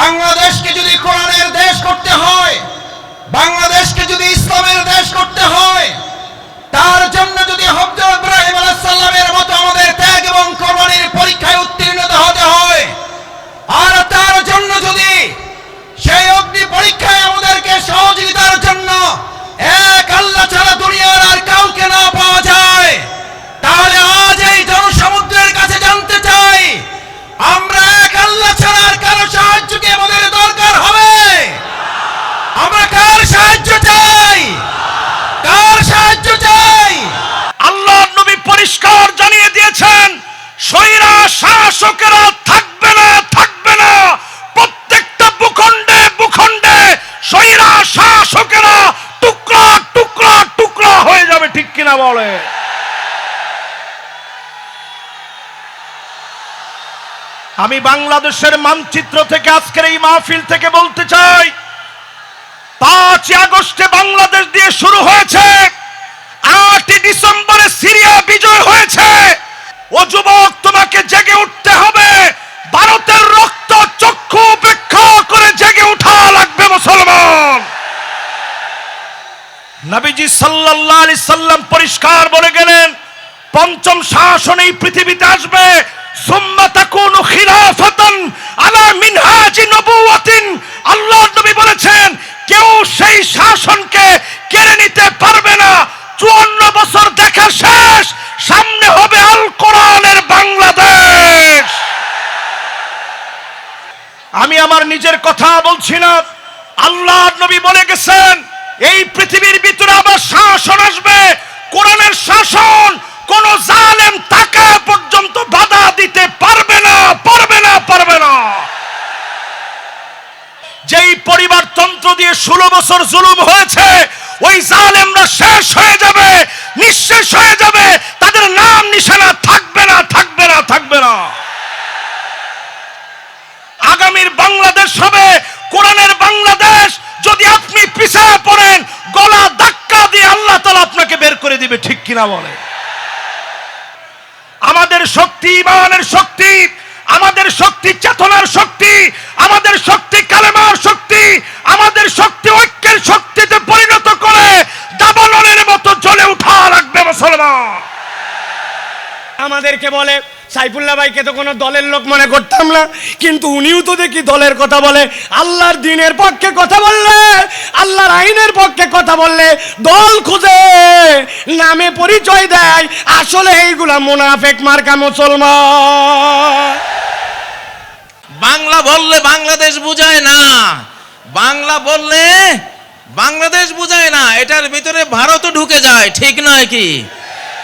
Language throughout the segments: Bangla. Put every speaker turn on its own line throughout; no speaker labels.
বাংলাদেশকে যদি কোরআনের দেশ করতে হয়, বাংলাদেশকে যদি ইসলামের দেশ করতে হয়, তার জন্য যদি হজরত ইব্রাহিম আলাইসাল্লামের মতো আমাদের ত্যাগ এবং কোরবানির পরীক্ষায় উত্তীর্ণ হতে হয়, আর তার জন্য যদি সেই অগ্নি পরীক্ষায় আমাদেরকে সহযোগিতার জন্য এক আল্লাহ ছাড়া দুনিয়ার আর কাউকে না পাওয়া যায় তাহলে আজ এই জনসমুদ্রের কাছে জানতে চাই আমরা এক আল্লাহ ছাড়া আর কারও সাহায্য কি আমাদের দরকার হবে আমরা কার সাহায্য চাই কার সাহায্য চাই
আল্লাহ নবী পরিষ্কার জানিয়ে দিয়েছেন সৈরা শাসকেরা থাকবে না থাকবে না প্রত্যেকটা ভূখণ্ডে ভূখণ্ডে সৈরা শাসকেরা টুকরা টুকরা টুকরা হয়ে যাবে ঠিক কিনা বলে আমি বাংলাদেশের মানচিত্র থেকে আজকের এই মাহফিল থেকে বলতে চাই, পাঁচই আগস্টে বাংলাদেশ দিয়ে শুরু হয়েছে, আটই ডিসেম্বরে সিরিয়া বিজয় হয়েছে। ও যুবক, তোমাকে জেগে উঠতে হবে। ভারতের রক্ত চক্ষু উপেক্ষা করে জেগে উঠা লাগবে মুসলমান। নবীজি সাল্লাল্লাহু আলাইহি সাল্লাম পরিষ্কার বলে গেলেন, পঞ্চম শাসন এই পৃথিবীতে আসবে। আমি আমার নিজের কথা বলছি না। আল্লাহর নবী বলে গেছেন, এই পৃথিবীর ভিতরে আবার শাসন আসবে। কোরআনের শাসন, কোন জালেম টাকা পর্যন্ত বাধা দিতে পারবে না পারবে না পারবে না যেই পরিবারতন্ত্র দিয়ে ষোলো বছর জুলুম হয়েছে, ওই জালেমরা শেষ হয়ে যাবে, নিঃশেষ হয়ে যাবে, তাদের নাম নিশানা থাকবে না থাকবে না থাকবে না। আগামীর বাংলাদেশ হবে, কোরআনের বাংলাদেশ, যদি আপনি পিছিয়ে পড়েন, গলা ধাক্কা দিয়ে আল্লাহ তালা আপনাকে বের করে দিবে, ঠিক কিনা বলে? আমাদের শক্তি, ইমানের শক্তি, আমাদের শক্তি, চেতনার শক্তি, আমাদের শক্তি কালেমার শক্তি আমাদের শক্তি ঐক্যের শক্তিতে পরিণত করে দাবানলের মতো জ্বলে উঠা লাগবে মুসলমান
আমাদেরকে বলে সাইফুল্লাহ ভাইকে তো কোনো দলের লোক মনে করতাম না। কিন্তু উনিও তো দেখি দলের কথা বলে। আল্লাহর দিনের পক্ষে কথা বললে, আল্লাহর আইনের পক্ষে কথা বললে দল খুঁজে, নামে পরিচয় দেয়। আসলে এইগুলা মুনাফেক মার্কা মুসলমান।
বাংলা বললে বাংলাদেশ বুঝায় না। বাংলা বললে বাংলাদেশ বুঝায় না। এটার ভিতরে ভারতও ঢুকে যায়, ঠিক নয় কি?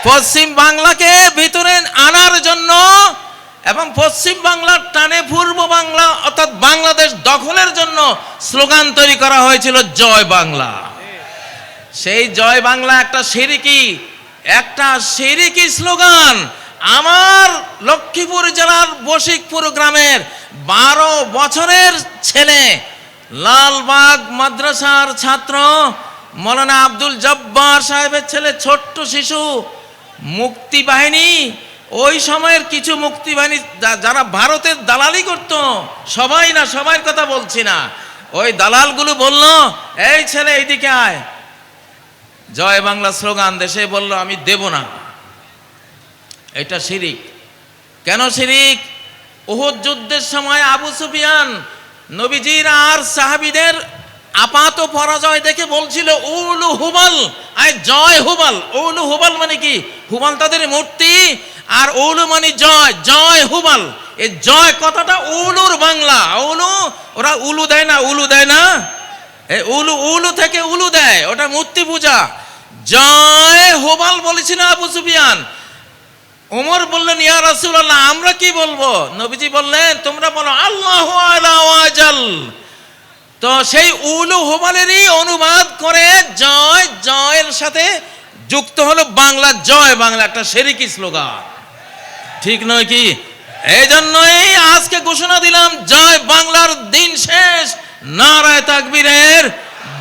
পশ্চিম বাংলাকে ভিতরে আনার জন্য এবং পশ্চিম বাংলার টানে পূর্ব বাংলা অর্থাৎ বাংলাদেশ দখলের জন্য স্লোগান তৈরি করা হয়েছিল, জয় বাংলা। সেই জয় বাংলা একটা সিরিকি একটা সিরিকি স্লোগান আমার লক্ষ্মীপুর জেলার বশিকপুর গ্রামের বারো বছরের ছেলে, লালবাগ মাদ্রাসার ছাত্র, মৌলানা আব্দুল জব্বার সাহেবের ছেলে, ছোট্ট শিশু মুক্তি বাহিনী ওই সময়ের কিছু মুক্তি বাহিনী যারা ভারতের দালালি করত, সবাই না সবার কথা বলছি না। ওই দালালগুলো বলল, এই ছেলে, এইদিকে আয়। জয় বাংলা স্লোগান দেশে বলল, আমি দেব না। এটা শিরিক। কেন শিরিক? ওহুদ যুদ্ধের সময় আবু সুফিয়ান নবীজির আর সাহাবিদের আপাত পরাজয় দেখে বলছিল, উলু হুবাল। আয় জয় হুবাল। উলু হুবাল মানে কি? হুবাল তাদের মূর্তি, আর উলু মানে জয় জয় হুবাল। এই জয় কথাটা উলুর বাংলা। উলু, ওরা উলু দেয় না, উলু দেয় না। এই উলু উলু থেকে উলু দেয়, ওটা মূর্তি পূজা। জয় হোবাল বলেছিল আবু সুফিয়ান। ওমর বললেন, ইয়া রাসূলুল্লাহ, আমরা কি বলব? নবীজি বললেন, তোমরা বলো, আল্লাহ আলা ওয়াজাল। তো সেই উলু হোবালেরই অনুবাদ করে জয়, জয়ের সাথে যুক্ত হলো বাংলা, জয় বাংলা, একটা সেরিকি স্লোগান। ঠিক নয় কি? এই জন্যই আজকে ঘোষণা দিলাম, জয় বাংলার দিন শেষ, নারায় তাকবীরের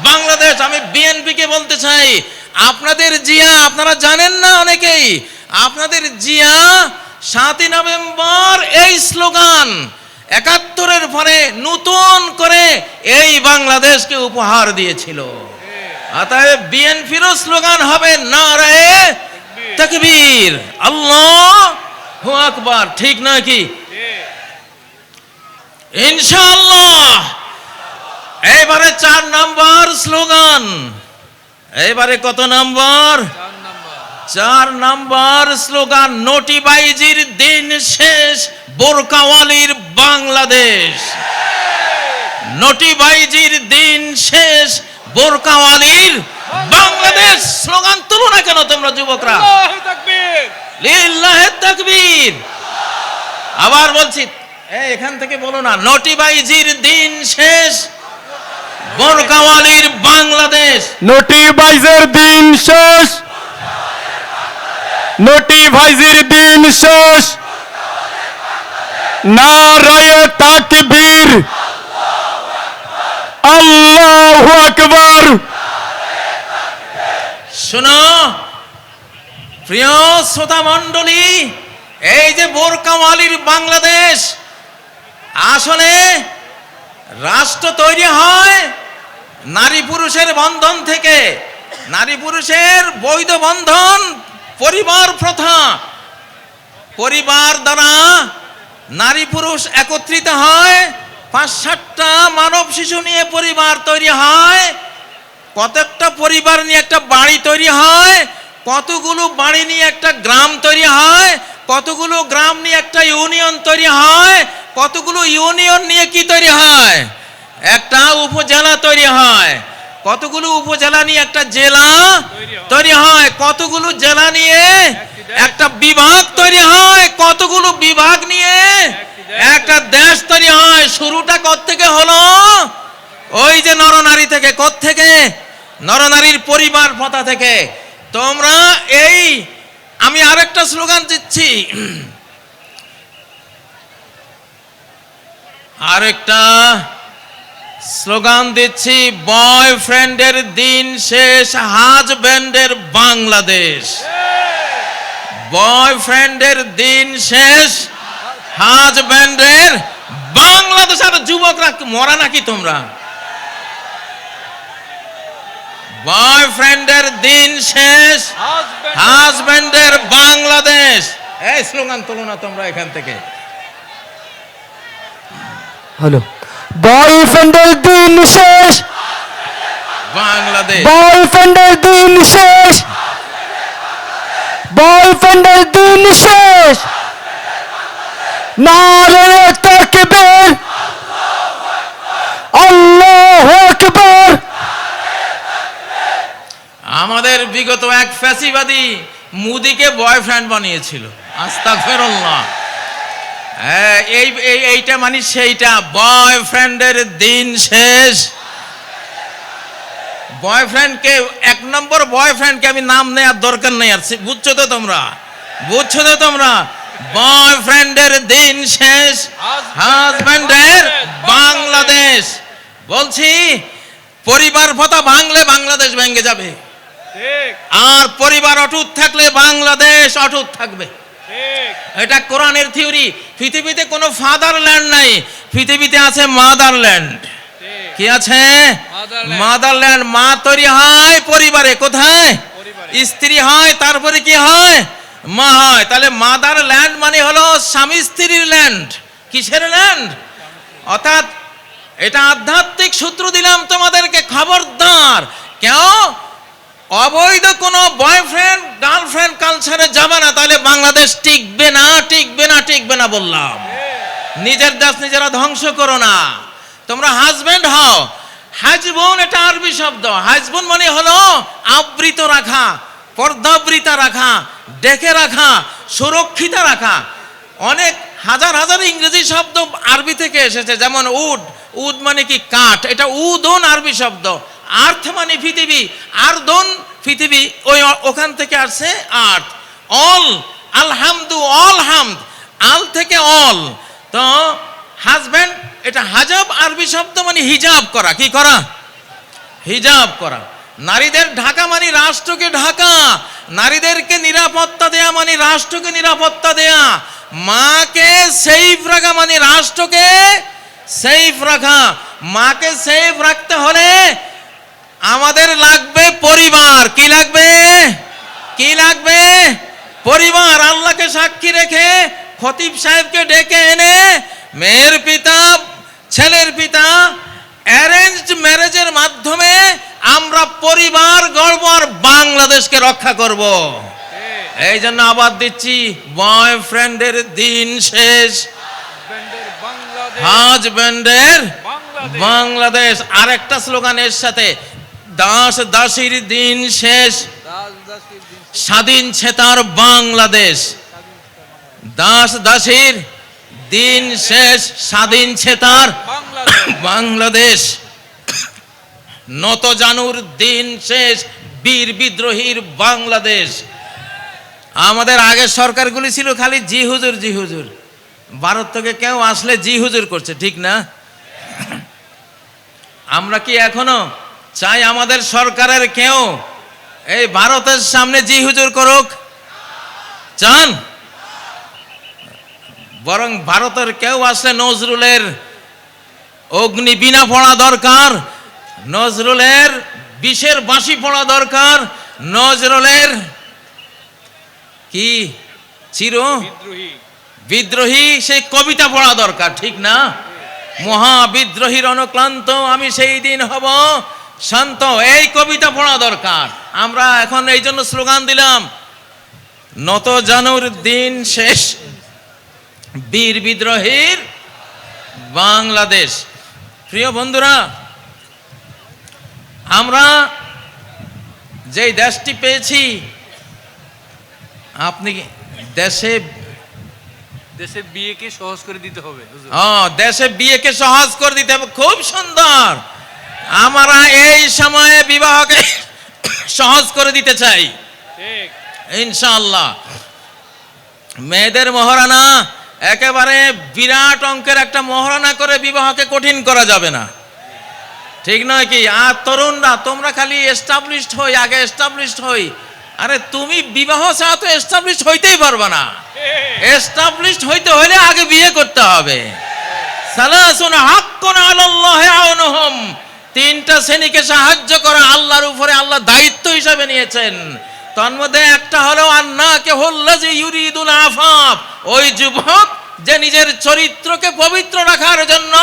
বাংলাদেশ। আমি বিএনপিকে বলতে চাই, আপনাদের জিয়া, আপনারা জানেন না অনেকেই, আপনাদের জিয়া সাতই নভেম্বর এই স্লোগান একাত্তরের পরে নতুন করে এই বাংলাদেশকে উপহার দিয়েছিল। স্লোগান হবে নারায়ে তকবীর। আল্লাহ আকবার, ঠিক নয় কি? ইনশাআল্লাহ। এইবারে চার নাম্বার স্লোগান। এইবারে কত নাম্বার? চার নাম্বার স্লোগান, নোটিবাইজির দিন শেষ, বোরকাওয়ালির বাংলাদেশ। নোটিবাইজির দিন শেষ বোরকাওয়ালির বাংলাদেশ স্লোগান তুলো না কেন তোমরা যুবকরা? লিল্লাহে তাকবীর। আবার বলছি এখান থেকে বলো না নোটিবাইজির দিন শেষ বোরকাওয়ালির বাংলাদেশ।
নটি বাইজের দিন শেষ। নটি ভাইজির দিন শেষ। নারায়ে তাকবীর। আল্লাহু আকবার।
শোনো, প্রিয় শ্রোতা মণ্ডলী, এই যে বোরকাওয়ালির বাংলাদেশ, আসলে রাষ্ট্র তৈরি হয় নারী পুরুষের বন্ধন থেকে। নারী পুরুষের বৈধ বন্ধন পরিবার প্রথা। পরিবার দ্বারা নারী পুরুষ একত্রিত হয় পাঁচ সাতটা মানব শিশু নিয়ে পরিবার তৈরি হয় কতকটা পরিবার নিয়ে একটা বাড়ি তৈরি হয় কতগুলো বাড়ি নিয়ে একটা গ্রাম তৈরি হয় কতগুলো গ্রাম নিয়ে একটা ইউনিয়ন তৈরি হয় কতগুলো ইউনিয়ন নিয়ে কি তৈরি হয়? একটা উপজেলা তৈরি হয় কতগুলো উপজেলা নিয়ে একটা জেলা তৈরি হয়। কতগুলো জেলা নিয়ে একটা বিভাগ তৈরি হয় কতগুলো বিভাগ নিয়ে একটা দেশ তৈরি হয় শুরুটা থেকে হলো ওই যে নরনারী থেকে থেকে নরনারীর পরিবার প্রথা থেকে। তোমরা এই, আমি আরেকটা স্লোগান দিচ্ছি। আরেকটা স্লোগান দিচ্ছি, বয়ফ্রেন্ডের দিন শেষ, হাজব্যান্ডের বাংলাদেশ। বয়ফ্রেন্ডের দিন শেষ, হাজব্যান্ডের বাংলাদেশ। আর যুবকরা মরা নাকি তোমরা? বয়ফ্রেন্ডের দিন শেষ। হাজবেন্ডের বাংলাদেশ। এই স্লোগান তুলো না তোমরা এখান থেকে।
হ্যালো। বয়ফ্রেন্ডের দিন শেষ।
বাংলাদেশ।
বয়ফ্রেন্ডের দিন শেষ। বয়ফ্রেন্ডের দিন শেষ। নারে তাকবীর। আল্লাহু আকবার।
আমাদের বিগত এক ফ্যাসিবাদী মুদিকে বয়ফ্রেন্ড বানিয়েছিল। আস্তাগফিরুল্লাহ। হ্যাঁ, এই এই এইটা মানে সেইটা। বয়ফ্রেন্ডের দিন শেষ। বয়ফ্রেন্ডকে এক নম্বর বয়ফ্রেন্ডকে আমি নাম নেওয়ার দরকার নেই আর বুঝছ তো তোমরা? বুঝছ তো তোমরা? বয়ফ্রেন্ডের দিন শেষ। হাজব্যান্ডের বাংলাদেশ। বলছি পরিবার ভাতা ভাঙলে বাংলাদেশ ভেঙে যাবে। আর পরিবার অটুট থাকলে বাংলাদেশ অটুট থাকবে। এটা কোরআনের থিওরি। পৃথিবীতে কোনো ফাদারল্যান্ড নাই। পৃথিবীতে আছে মাদারল্যান্ড। কি আছে? মাদারল্যান্ড। মা তৈরি হয় পরিবারে। কোথায়? স্ত্রী হয় তারপরে কি হয়? মা হয়। তাহলে মাদার ল্যান্ড মানে হলো স্বামী স্ত্রীর ল্যান্ড কিসের ল্যান্ড অর্থাৎ এটা আধ্যাত্মিক সূত্র দিলাম তোমাদেরকে খবরদার। কেন? অবৈধ কোনো বয়ফ্রেন্ড গার্লফ্রেন্ড কালচারে যাবে না, তাহলে বাংলাদেশ টিকবে না টিকবে না টিকবে না বললাম। নিজের দেশ নিজেরা ধ্বংস করো না। তোমরা হাজবেন্ড হও। হাজবোন এটা আরবি শব্দ। হাজবোন মানে হলো আবৃত রাখা, পর্দাবৃতা রাখা, ডেকে রাখা, সুরক্ষিত রাখা। অনেক হাজার হাজার ইংরেজি শব্দ আরবি থেকে এসেছে, যেমন উড। উড মানে কি কাঠ। এটা উদন আরবি শব্দ। আর্থ মানে পৃথিবী আর আর্দন পৃথিবী, ওই ওখান থেকে আসছে আর্থ। অল, আলহামদু অল হামদ আল থেকে অল। তো হাজব্যান্ড, এটা হাজাব, আরবি শব্দ মানে হিজাব করা। কি করা? হিজাব করা। নারীদের ঢাকা মানে রাষ্ট্রকে ঢাকা। নারীদেরকে নিরাপত্তা দেয়া মানে রাষ্ট্রকে নিরাপত্তা দেয়া। মাকে সেফ রাখা মানে রাষ্ট্রকে সেফ রাখা। মাকে সেফ রাখতে হলে আমাদের লাগবে পরিবার। কি লাগবে? কি লাগবে? পরিবার। আল্লাহকে সাক্ষী রেখে খতিব সাহেবকে ডেকে এনে মেয়ের পিতা ছেলের পিতা অ্যারেঞ্জড ম্যারেজের মাধ্যমে আমরা পরিবার গর্ব আর বাংলাদেশকে রক্ষা করব। এই জন্য আবার দিচ্ছি বয়ফ্রেন্ডের দিন শেষ। হাজব্যান্ডের বাংলাদেশ। আরেকটা স্লোগান এর সাথে। দাস দাসীর দিন শেষ। স্বাধীন ছেতার বাংলাদেশ। দাস দাসীর দিন শেষ স্বাধীন ছেতার বাংলাদেশ। নত জানুর দিন শেষ বীর বিদ্রোহীর বাংলাদেশ। আমাদের আগের সরকারগুলি ছিল খালি জি হুজুর জি হুজুর। ভারত থেকে কেউ আসলে জি হুজুর করছে ঠিক না? আমরা কি এখনও চাই আমাদের সরকারের কেউ এই ভারতের সামনে জি হুজুর করুক। চান? বরং ভারতের কেউ আসলে নজরুলের অগ্নি বিনা পড়া দরকার নজরুলের বিষের বাঁশি পড়া দরকার নজরুলের কি চির? বিদ্রোহী। সেই কবিতা পড়া দরকার ঠিক না? মহা বিদ্রোহীর অনুক্লান্ত আমি সেই দিন হব শান্ত এই কবিতা পড়া দরকার। আমরা এখন এই জন্য স্লোগান দিলাম নত জানুর দিন শেষ বীর বিদ্রোহীর বাংলাদেশ। প্রিয় বন্ধুরা আমরা যেই দেশটি পেয়েছি আপনি কি দেশে
দেশে বিয়েকে সহজ করে দিতে হবে।
ও দেশে বিয়েকে সহজ করে দিতে হবে। খুব সুন্দর। আমরা এই সময়ে বিবাহকে সহজ করে দিতে চাই।
ঠিক।
ইনশাআল্লাহ। মেয়েদের মহারানা একেবারে বিরাট অঙ্কের একটা মহারানা করে বিবাহকে কঠিন করা যাবে না। ঠিক নয় কি? আর তরুণরা তোমরা খালি এস্টাবলিশড হই আগে এস্টাবলিশড হই। আরে তুমি বিবাহ ছাড়া তো এস্টাবলিশড হইতেই পারবে না। এস্টাবলিশড হইতে হলে আগে বিয়ে করতে হবে। সালাসুন হাক্কুন আলাল্লাহি আউনুহুম। তিনটা শ্রেণীকে সাহায্য করা আল্লাহর উপরে আল্লাহ দায়িত্ব হিসাবে নিয়েছেন। তন্মধ্যে একটা হলো, আন্নাকে হল্লাজি ইউরিদুল আফাফ। ওই যুবক যে নিজের চরিত্রকে পবিত্র রাখার জন্য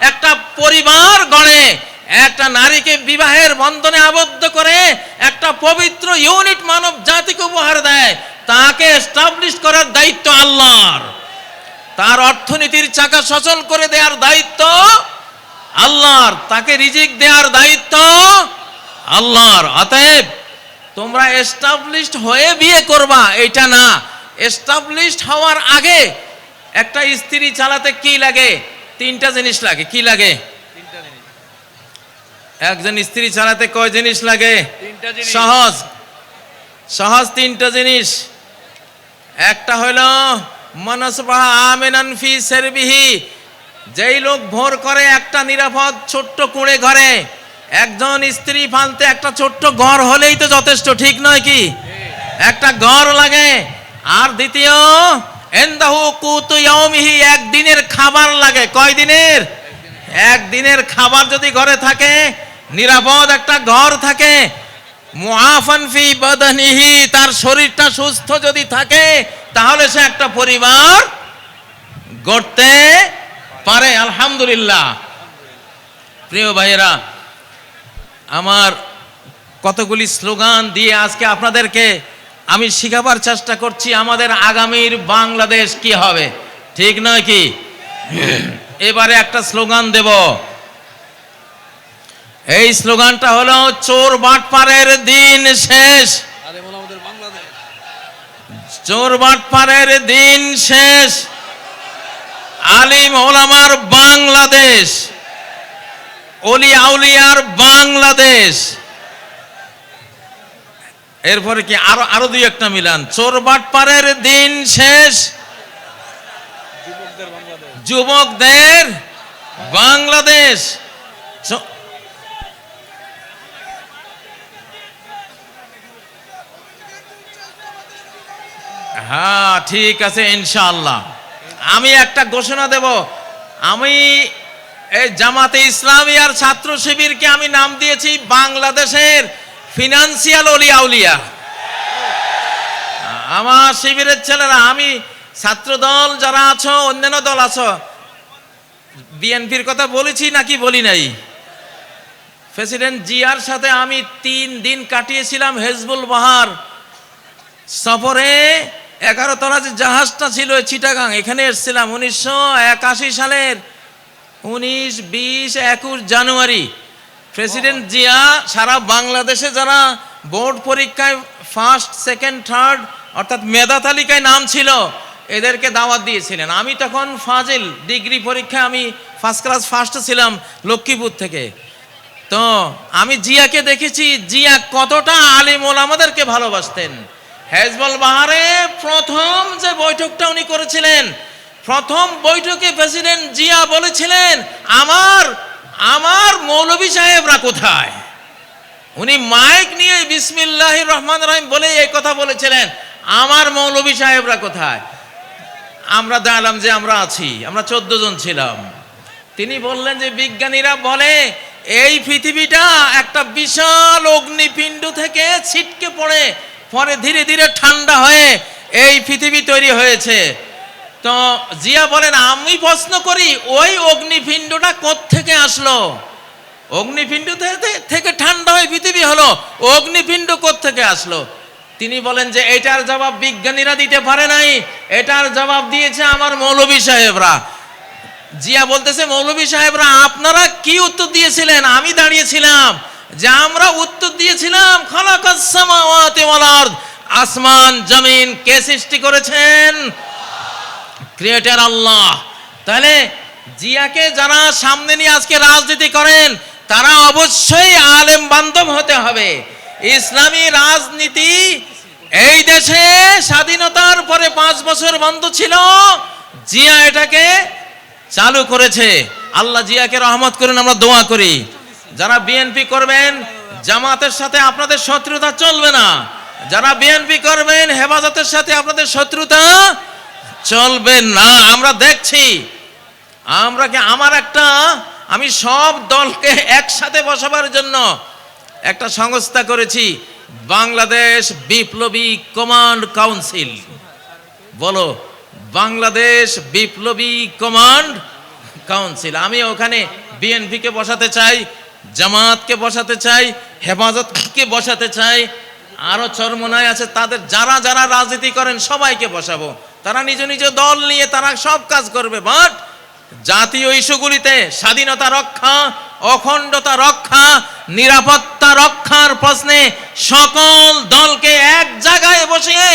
একটা পরিবার গড়ে, একটা নারীকে বিবাহের বন্ধনে আবদ্ধ করে, একটা পবিত্র ইউনিট মানব জাতিকে উপহার দেয়, তাকে এস্টাবলিশ করার দায়িত্ব আল্লাহর। তার অর্থনীতির চাকা সচল করে দেওয়ার দায়িত্ব আল্লাহর তাকে রিজিক দেওয়ার দায়িত্ব আল্লাহর। অতএব তোমরা এস্টাবলিশড হয়ে বিয়ে করবা এটা না। এস্টাবলিশড হওয়ার আগে একটা স্ত্রী চালাতে কি লাগে? তিনটা জিনিস লাগে। কি লাগে? একজন স্ত্রী চালাতে কয় জিনিস লাগে?
তিনটা জিনিস।
সহজ। সহজ তিনটা জিনিস। একটা হলো মনসবাহ আমেনান ফি সেরবিহি যেই লোক ভোর করে একটা নিরাপদ ছোট্ট কুঁড়ে ঘরে, একজন স্ত্রী ফালতে একটা ছোট্ট ঘর হলেই তো যথেষ্ট, ঠিক নয় কি? একটা ঘর লাগে। আর দ্বিতীয়, এন্দাহু কুতু ইয়াউমিহি, একদিনের খাবার লাগে। কয় দিনের? একদিনের খাবার যদি ঘরে থাকে, নিরাপদ একটা ঘর থাকে। মুআফান ফি বাদানিহি, তার শরীরটা সুস্থ যদি থাকে, তাহলে সে একটা পরিবার গড়তে পারে আলহামদুলিল্লাহ। প্রিয় ভাইয়েরা আমার কতগুলি স্লোগান দিয়ে আজকে আপনাদেরকে আমি শিখাবার চেষ্টা করছি আমাদের আগামীর বাংলাদেশ কি হবে। ঠিক নয় কি? এবারে একটা স্লোগান দেব। এই স্লোগানটা হলো চোর বাটপারের দিন শেষ। চোর বাটপারের দিন শেষ। আলিম ওলামার বাংলাদেশ, অলি আউলিয়ার বাংলাদেশ। এরপরে কি আরও আরও দুই একটা মিলান? চোর বাটপারের দিন শেষ।
যুবকদের বাংলাদেশ।
হ্যাঁ ঠিক আছে, ইনশাআল্লাহ। আমি একটা ঘোষণা দেব। আমি এই জামাতে ইসলামী আর ছাত্র শিবিরকে আমি নাম দিয়েছি বাংলাদেশের ফিনান্সিয়াল অলিয়া উলিয়া আমার শিবিরের ছেলেরা, আমি ছাত্র দল যারা আছো, অন্যান্য দল আছো, বিএনপির কথা বলেছি নাকি বলি নাই? প্রেসিডেন্ট জিয়ার সাথে আমি তিন দিন কাটিয়েছিলাম হেজবুল বাহার সফরে। এগারো তলা যে জাহাজটা ছিল চিটাগাং এখানে এসেছিলাম উনিশশো একাশি সালের উনিশ বিশ একুশ জানুয়ারি। প্রেসিডেন্ট জিয়া সারা বাংলাদেশে যারা বোর্ড পরীক্ষায় ফার্স্ট সেকেন্ড থার্ড অর্থাৎ মেধা তালিকায় নাম ছিল এদেরকে দাওয়াত দিয়েছিলেন। আমি তখন ফাজিল ডিগ্রি পরীক্ষায় আমি ফার্স্ট ক্লাস ফার্স্ট ছিলাম লক্ষ্মীপুর থেকে। তো আমি জিয়াকে দেখেছি জিয়া কতটা আলিম আমাদেরকে ভালোবাসতেন। হেজবল বাহারে প্রথম যে বৈঠকটা উনি করেছিলেন, প্রথম বৈঠকে প্রেসিডেন্ট জিয়া বলেছিলেন, আমার আমার মৌলভী সাহেবরা কোথায়? উনি মাইক নিয়ে বিসমিল্লাহ রহমান রহিম বলে এই কথা বলেছিলেন, আমার মৌলভী সাহেবরা কোথায়? আমরা দাঁড়ালাম যে আমরা আছি, আমরা চোদ্দ জন ছিলাম। তিনি বললেন যে বিজ্ঞানীরা বলে, এই পৃথিবীটা একটা বিশাল অগ্নিপিণ্ড থেকে ছিটকে পড়ে পরে ধীরে ধীরে ঠান্ডা হয়ে এই পৃথিবী তৈরি হয়েছে। তো জিয়া বলেন, আমি প্রশ্ন করি, ওই অগ্নিপিণ্ডটা থেকে আসলো? অগ্নিপিণ্ড থেকে- ঠান্ডা হয়ে পৃথিবী হলো, অগ্নিপিণ্ড থেকে আসলো? তিনি বলেন যে, এটার জবাব বিজ্ঞানীরা দিতে পারে নাই, এটার জবাব দিয়েছে আমার মৌলভী সাহেবরা। জিয়া বলতেছে, মৌলভী সাহেবরা, আপনারা কি উত্তর দিয়েছিলেন? আমি দাঁড়িয়েছিলাম যে আমরা উত্তর দিয়েছিলাম আসমান, জমিন, কে সৃষ্টি করেছেন? ক্রিয়েটার আল্লাহ। তাহলে জিয়াকে যারা সামনে নিয়ে আজকে রাজনীতি করেন, তারা অবশ্যই আলেম বান্ধব হতে হবে। ইসলামী রাজনীতি এই দেশে স্বাধীনতার পরে পাঁচ বছর বন্ধ ছিল, জিয়া এটাকে চালু করেছে। আল্লাহ জিয়াকে রহমত করুন, আমরা দোয়া করি। যারা বিএনপি করবেন, জামাতের সাথে আপনাদের শত্রুতা চলবে না। যারা বিএনপি করবেন, হেফাজতের সাথে আপনাদের শত্রুতা চলবে না। আমরা দেখছি, আমরা কি আমার একটা, আমি সব দলকে একসাথে বসাবার জন্য একটা সংস্থা করেছি, বাংলাদেশ বিপ্লবী কমান্ড কাউন্সিল। বলো, বাংলাদেশ বিপ্লবী কমান্ড কাউন্সিল। আমি ওখানে বিএনপিকে বসাতে চাই জামাতকে বসাতে চাই, হেফাজতকে বসাতে চাই, আরও চরমনায় আছে, তাদের যারা যারা রাজনীতি করেন সবাইকে বসাবো। তারা নিজ নিজ দল নিয়ে তারা সব কাজ করবে, বাট জাতীয় ইস্যুগুলিতে স্বাধীনতা রক্ষা, অখণ্ডতা রক্ষা, নিরাপত্তা রক্ষার প্রশ্নে সকল দলকে এক জায়গায় বসিয়ে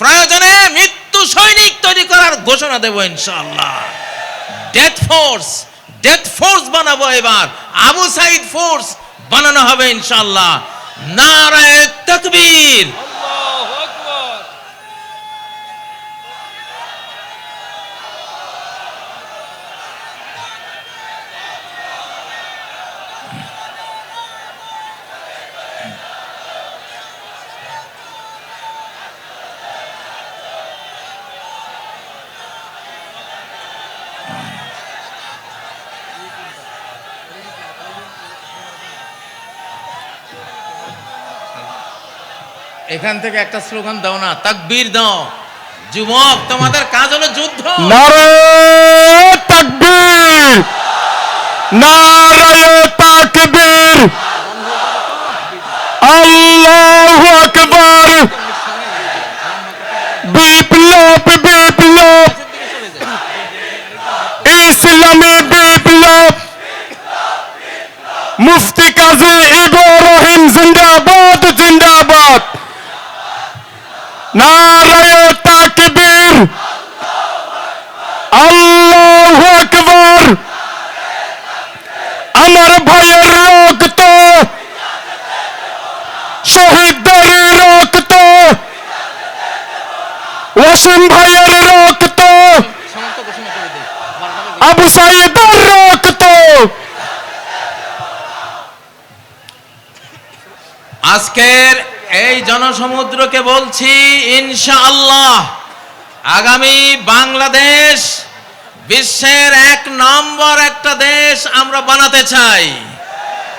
প্রয়োজনে মৃত্যু সৈনিক তৈরি করার ঘোষণা দেব ইনশাআল্লাহ। ডেথ ফোর্স ডেথ ফোর্স বানাবো এবার। আবু সাইদ ফোর্স বানানো হবে ইনশাআল্লাহ। নারায়ে তাকবীর। এখান থেকে একটা স্লোগান দাও না তাকবীর দাও। যুবক তোমাদের কাজ হলো যুদ্ধ।
বিপ্লব ইসলামী বিপ্লব মুফতি কাজী ইব্রাহিম জিন্দাবাদ জিন্দাবাদ নারায় তাকবীর আল্লাহু আকবার আমার ভাইয়ের রক্ত শহীদদের রক্ত ওয়াসিম ভাইয়ের রক্ত আবু সাইদের রক্ত
আজকের এই জনসমুদ্রকে বলছি, ইনশাআল্লাহ আগামী বাংলাদেশ বিশ্বের এক নম্বর একটা দেশ আমরা বানাতে চাই।